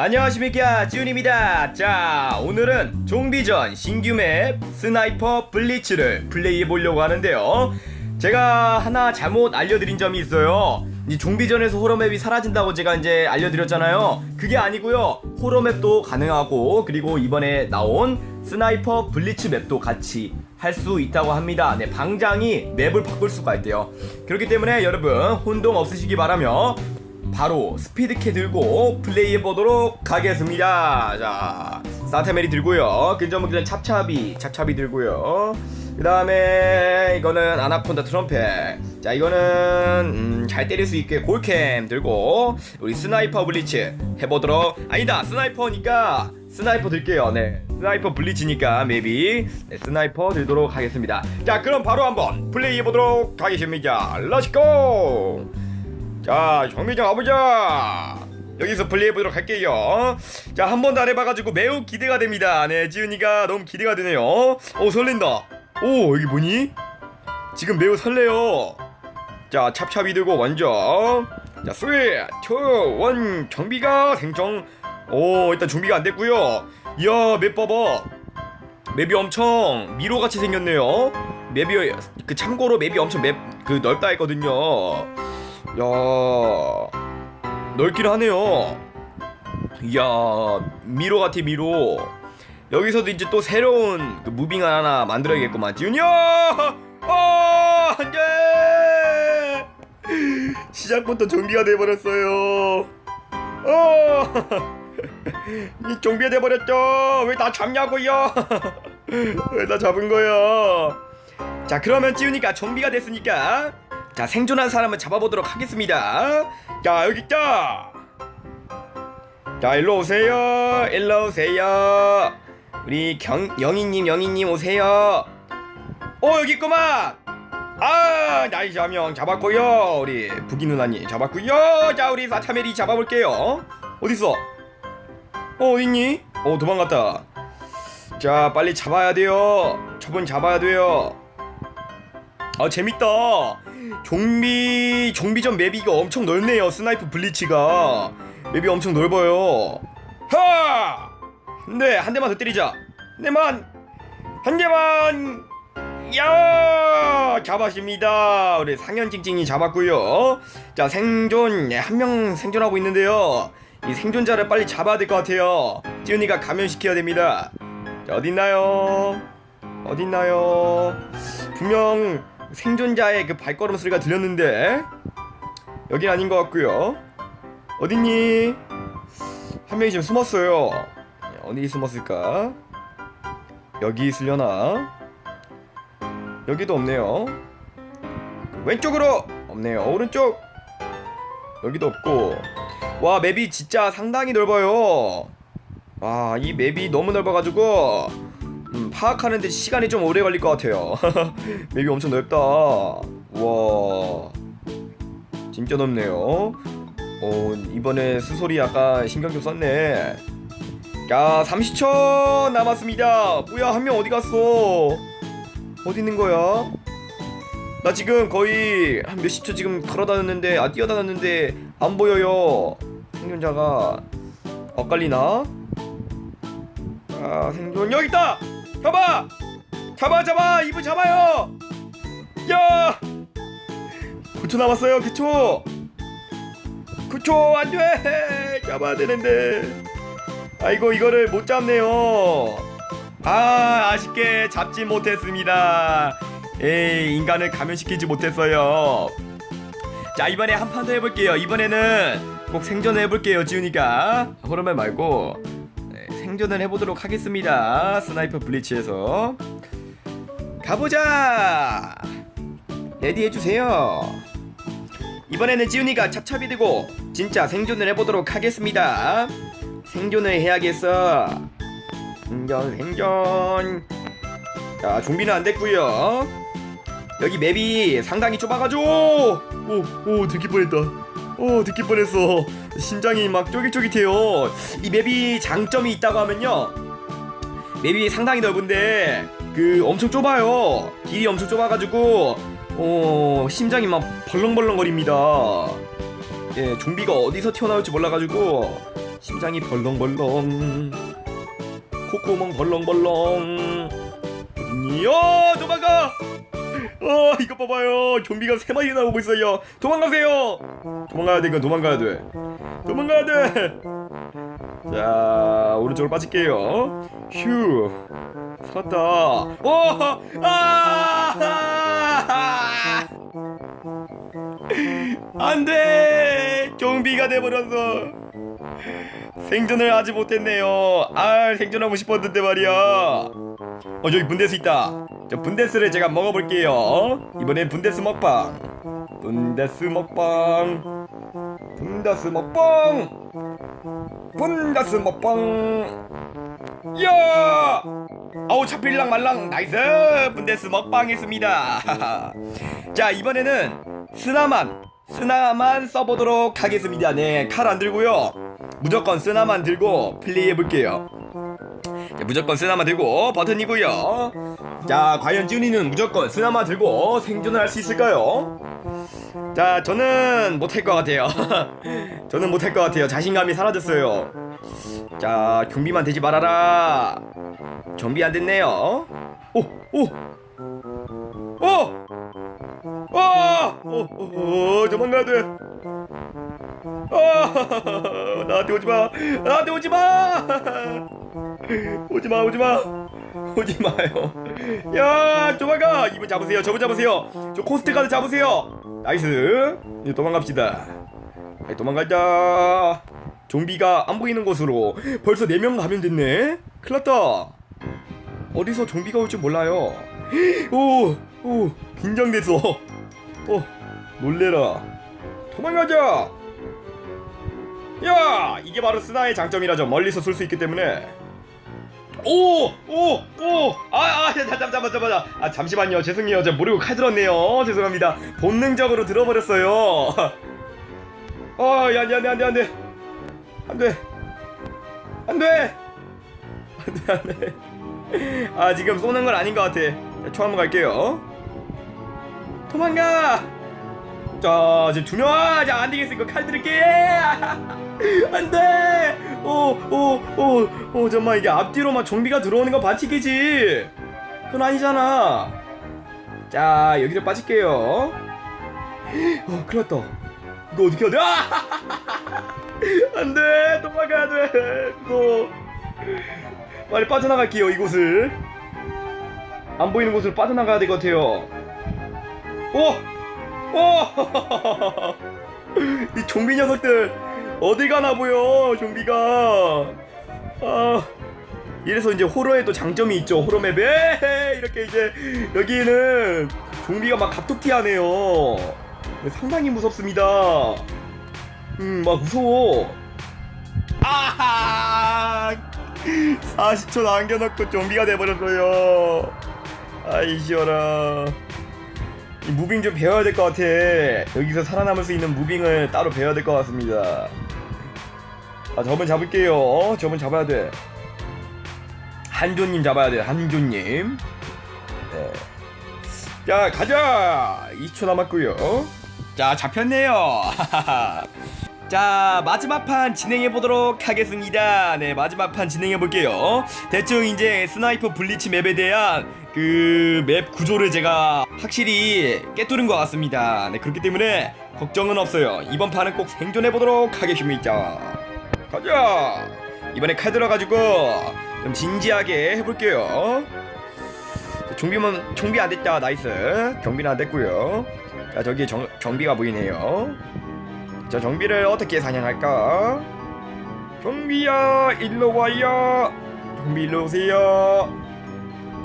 안녕하십니까 지훈입니다. 자 오늘은 좀비전 신규 맵 스나이퍼 블리츠를 플레이해 보려고 하는데요. 제가 하나 잘못 알려드린 점이 있어요. 이 좀비전에서 호러맵이 사라진다고 제가 이제 알려드렸잖아요. 그게 아니고요. 호러맵도 가능하고 그리고 이번에 나온 스나이퍼 블리츠 맵도 같이 할 수 있다고 합니다. 네 방장이 맵을 바꿀 수가 있대요. 그렇기 때문에 여러분 혼동 없으시기 바라며 바로 스피드캐 들고 플레이해 보도록 하겠습니다. 자, 사테메리 들고요. 근접무기는 찹찹이, 찹찹이 들고요. 그 다음에 이거는 아나콘다 트럼펫. 자, 이거는 음, 잘 때릴 수 있게 골캠 들고 우리 스나이퍼 블리츠 해보도록. 아니다, 스나이퍼니까 스나이퍼 들게요. 네, 스나이퍼 블리츠니까 maybe 네, 스나이퍼 들도록 하겠습니다. 자, 그럼 바로 한번 플레이해 보도록 하겠습니다. 렛츠고! 자, 정미정 가보자. 여기서 플레이해 보도록 할게요. 자, 한 번도 안 해봐가지고 매우 기대가 됩니다. 네, 지은이가 너무 기대가 되네요. 오, 설렌다. 오, 여기 뭐니? 지금 매우 설레요. 자, 찹찹이 들고 먼저. 자, 3, 2, 1, 정비가 생성. 오, 일단 준비가 안 됐고요. 이야, 맵 봐봐. 맵이 엄청 미로같이 생겼네요. 맵이 그 참고로 맵이 엄청 맵 그 넓다 했거든요. 야 넓긴 하네요. 이야 미로 같아 미로. 여기서도 이제 또 새로운 그 무빙 하나 만들어야겠구만. 지훈이야, 아 안돼. 시작부터 좀비가 돼버렸어요. 어. 이 좀비가 돼버렸죠. 왜 나 잡냐고요? 왜 나 잡은 거야? 자 그러면 찌우니까 좀비가 됐으니까 자 생존한 사람을 잡아보도록 하겠습니다. 자 여기 있다 자 일로 오세요. 일로 오세요. 우리 경 영희님 영희님 오세요. 오 여기 있구만! 아 나이스 한명 잡았고요. 우리 부기 누나님 잡았고요. 자 우리 사차메리 잡아볼게요. 어딨어? 어 어딨니? 어 도망갔다. 자 빨리 잡아야 돼요. 저분 잡아야 돼요 아 재밌다. 좀비 좀비전 맵이 이거 엄청 넓네요 스나이프 블리치가. 맵이 엄청 넓어요. 하! 네 한 대만 더 때리자. 네만 한 대만. 야! 잡았습니다. 우리 상현찡찡이 잡았고요. 자 생존 네, 한 명 생존하고 있는데요. 이 생존자를 빨리 잡아야 될 것 같아요. 찌훈이가 감염시켜야 됩니다. 자 어딨나요? 어딨나요? 분명 생존자의 그 발걸음 소리가 들렸는데 여긴 아닌 것 같고요. 어딨니? 한 명이 지금 숨었어요. 어디 숨었을까? 여기 있으려나? 여기도 없네요. 왼쪽으로! 없네요. 오른쪽! 여기도 없고. 와 맵이 진짜 상당히 넓어요. 와 이 맵이 너무 넓어가지고 음, 파악하는데 시간이 좀 오래 걸릴 것 같아요. 맵이 엄청 넓다. 와. 진짜 넓네요. 어 이번에 수소리 약간 신경 좀 썼네. 야 30초 남았습니다. 뭐야 한 명 어디 갔어? 어디 있는 거야? 나 지금 거의 한 몇십 초 지금 걸어다녔는데 아 뛰어다녔는데 안 보여요. 생존자가 엇갈리나? 아 생존 여기 있다 잡아! 잡아 잡아! 이분 잡아요! 야! 9초 남았어요 9초! 9초 안돼! 잡아야 되는데. 아이고 이거를 못 잡네요. 아 아쉽게 잡지 못했습니다. 에이 인간을 감염시키지 못했어요. 자 이번에 한 판 더 해볼게요. 이번에는 꼭 생존을 해볼게요 지훈이가. 호러맨 말고. 네, 생존을 해보도록 하겠습니다. 스나이퍼 블리치에서. 가보자! 레디 해주세요. 이번에는 지훈이가 찹찹이 되고 진짜 생존을 해보도록 하겠습니다. 생존을 해야겠어. 생존 생존. 자 좀비는 안 됐고요. 여기 맵이 상당히 좁아가지고. 오오 들킬 뻔했다 오 들킬 뻔했어. 심장이 막 쫄깃쫄깃해요. 이 맵이 장점이 있다고 하면요. 맵이 상당히 넓은데 그 엄청 좁아요. 길이 엄청 좁아가지고 어 심장이 막 벌렁벌렁거립니다. 예 좀비가 어디서 튀어나올지 몰라가지고 심장이 벌렁벌렁 콧구멍 벌렁벌렁. 어딨니? 어 도망가! 어 이거 봐봐요. 좀비가 세 마리 나오고 있어요. 도망가세요. 도망가야 돼 이건 도망가야 돼. 도망가야 돼 자 오른쪽으로 빠질게요. 휴 살았다. 오! 아! 안 돼! 좀비가 돼버렸어 생존을 하지 못했네요. 아 생존하고 싶었는데 말이야. 어 저기 분데스 있다 저 분데스를 제가 먹어볼게요. 이번엔 분데스 먹방. 분데스 먹방. 분데스 먹방. 분데스 먹방. 야! 아우 잡힐랑 말랑. 나이스! 분데스 먹방 했습니다. 자 이번에는 스나만 스나만 써보도록 하겠습니다. 네 칼 안 들고요. 무조건 스나만 들고 플레이 해볼게요. 자, 무조건 스나만 들고 버튼이고요 자 과연 쭈니는 무조건 스나만 들고 생존을 할 수 있을까요? 자 저는 못할 것 같아요 저는 못할 것 같아요 자신감이 사라졌어요 자 좀비만 되지 말아라 좀비 안 됐네요 오! 오! 오! 오! 오! 오! 오! 도망가야 돼 아! 나한테 오지 마 나한테 오지 마 오지 마 오지 마. 오지 마요. 야 도망가 이분 잡으세요. 저분 잡으세요. 저 코스트 카드 잡으세요. 나이스. 이제 도망갑시다. 네, 도망가자. 좀비가 안 보이는 곳으로 벌써 4명 가면 됐네. 큰일났다. 어디서 좀비가 올 줄 몰라요. 오, 오, 긴장됐어 어, 놀래라. 도망가자. 야 이게 바로 스나의 장점이라죠. 멀리서 쏠 수 있기 때문에 오! 오! 오! 아, 아, 잠, 잠, 잠, 잠, 잠, 아, 잠시만요. 죄송해요. 제가 모르고 칼 들었네요. 죄송합니다. 본능적으로 들어버렸어요. 어, 야, 안 돼, 안 돼, 안 돼, 안 돼. 안 돼. 안 돼. 안 돼, 안 돼. 아, 지금 쏘는 건 아닌 것 같아. 자, 총 한번 갈게요. 도망가! 자, 지금 두 명, 아. 이거 칼 들을게! 안 돼! 오, 오, 오, 오, 잠깐만, 이게 앞뒤로만 좀비가 들어오는 거 반칙이지? 그건 아니잖아. 자, 여기로 빠질게요. 어, 큰일 났다. 이거 어떻게 해야 돼? 아! 안 돼! 도망가야 돼! 무서워. 빨리 빠져나갈게요, 이곳을. 안 보이는 곳으로 빠져나가야 될 것 같아요. 오! 오! 이 좀비 녀석들 어디 가나 보여 좀비가. 아 이래서 이제 호러에 또 장점이 있죠 호러 맵에. 이렇게 이제 여기는 좀비가 막 갑툭튀하네요. 상당히 무섭습니다. 음막 무서워. 아하! 40초 남겨놓고 좀비가 돼버렸어요. 아이 시어라. 이 무빙 좀 배워야 될 것 같아. 여기서 살아남을 수 있는 무빙을 따로 배워야 될 것 같습니다. 아, 저분 잡을게요. 어? 저분 잡아야 돼. 한조님 잡아야 돼. 한조님. 네. 자, 가자. 2초 남았고요. 자, 잡혔네요. 자 마지막 판 진행해 보도록 하겠습니다. 네 마지막 판 진행해 볼게요. 대충 이제 스나이퍼 블리치 맵에 대한 그 맵 구조를 제가 확실히 깨뚫은 것 같습니다. 네 그렇기 때문에 걱정은 없어요. 이번 판은 꼭 생존해 보도록 하겠습니다. 가자. 이번에 칼 들어가지고 좀 진지하게 해볼게요. 좀비만 좀비 안 됐다 나이스. 경비는 안 됐고요. 자 저기 정, 정비가 보이네요. 자 정비를 어떻게 사냥할까? 정비야 일로 와요 정비 일로 오세요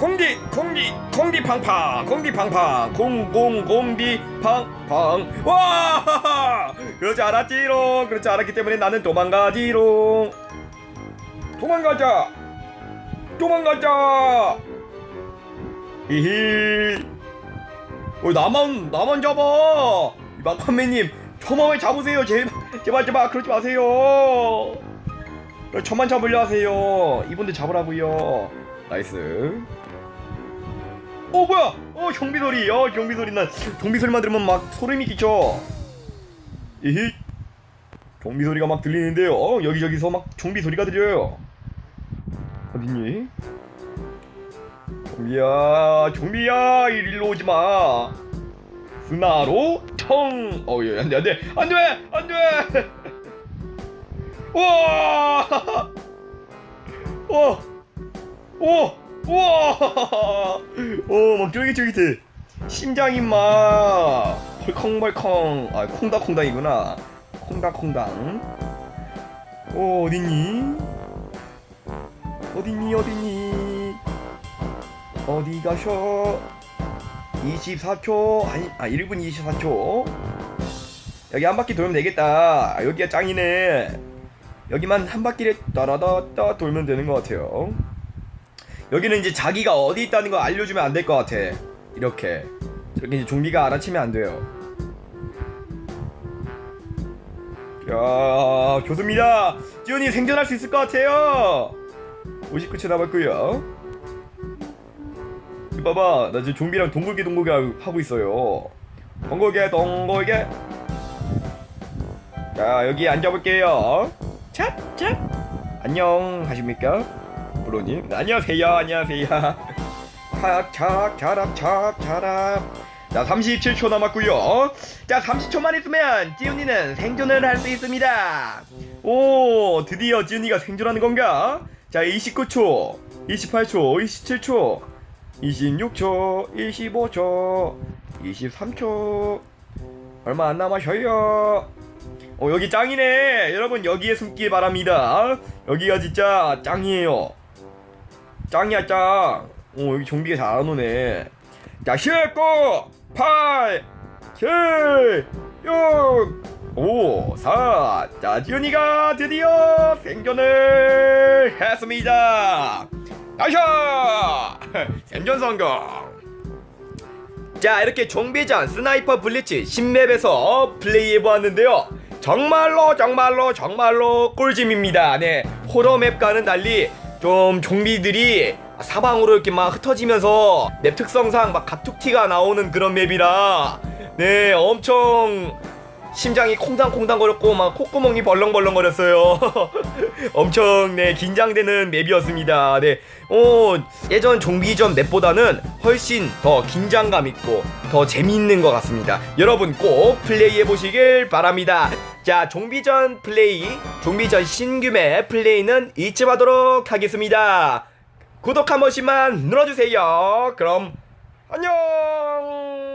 공디 공디 공디 팡팡 공디 팡팡 공공 공디 팡팡 와! 그렇지 않았지롱. 그렇지 않았기 때문에 나는 도망가지롱. 도망가자. 도망가자. 히히. 어 나만 나만 잡아. 막판매님 저만 왜 잡으세요. 제발 제발 제발 그러지 마세요. 저만 잡으려 하세요. 이분들 잡으라고요. 나이스 어 뭐야 어 경비 소리 어 경비 소리 난 경비 소리만 들으면 막 소름이 끼쳐 이히 좀비 소리가 막 들리는데요. 여기저기서 막 좀비 소리가 들려요. 어딨니? 좀비야, 좀비야, 이리로 오지 마. 스나로 청. 어, 예, 안돼, 안돼, 안돼, 안돼. 와, 와, 와, 와. 오, 막 쫄깃쫄깃해. 심장이 막 벌컹벌컹. 아, 콩닥콩닥이구나. 콩닥콩닥. 어, 어딨니? 어딨니, 어딨니? 어디 가셔? 24초 아니 아 1분 24초 여기 한 바퀴 돌면 되겠다 아, 여기가 짱이네 여기만 한 바퀴를 따라다따 돌면 되는 것 같아요 여기는 이제 자기가 어디 있다는 거 알려주면 안 될 것 같아. 이렇게. 저렇게 이제 좀비가 알아채면 안 돼요. 야 좋습니다. 지훈이 생존할 수 있을 것 같아요. 59초 남았고요. 봐봐. 나 지금 좀비랑 동글게 동글게 하- 하고 있어요. 동글게 동글게. 자 여기 앉아볼게요. 찹 찹. 안녕. 하십니까 브로님 네, 안녕하세요 안녕하세요 자랍 착 자랍 자 37초 남았고요 자 30초만 있으면 지훈이는 생존을 할 수 있습니다 오 드디어 지훈이가 생존하는 건가 자 29초 28초 27초 26초, 25초, 23초. 얼마 안 남았어요. 어, 여기 짱이네. 여러분, 여기에 숨길 바랍니다. 여기가 진짜 짱이에요. 짱이야, 짱. 어, 여기 좀비가 잘 안 오네. 자, 19, 8, 7, 6, 5, 4. 자, 지훈이가 드디어 생존을 했습니다. 나이샤! 생존 성공! 자 이렇게 좀비전 스나이퍼 블리츠 신맵에서 플레이해보았는데요 정말로 정말로 정말로 꿀잼입니다 네 호러맵과는 달리 좀 좀비들이 사방으로 이렇게 막 흩어지면서 맵 특성상 막 각툭튀가 나오는 그런 맵이라. 네 엄청 심장이 콩당콩당거렸고 막 콧구멍이 벌렁벌렁거렸어요. 엄청 네 긴장되는 맵이었습니다. 네, 어 예전 좀비전 맵보다는 훨씬 더 긴장감 있고 더 재미있는 것 같습니다. 여러분 꼭 플레이해 보시길 바랍니다. 자, 좀비전 플레이, 좀비전 신규 맵 플레이는 잊지 마도록 하겠습니다. 구독 한 번씩만 눌러주세요. 그럼 안녕.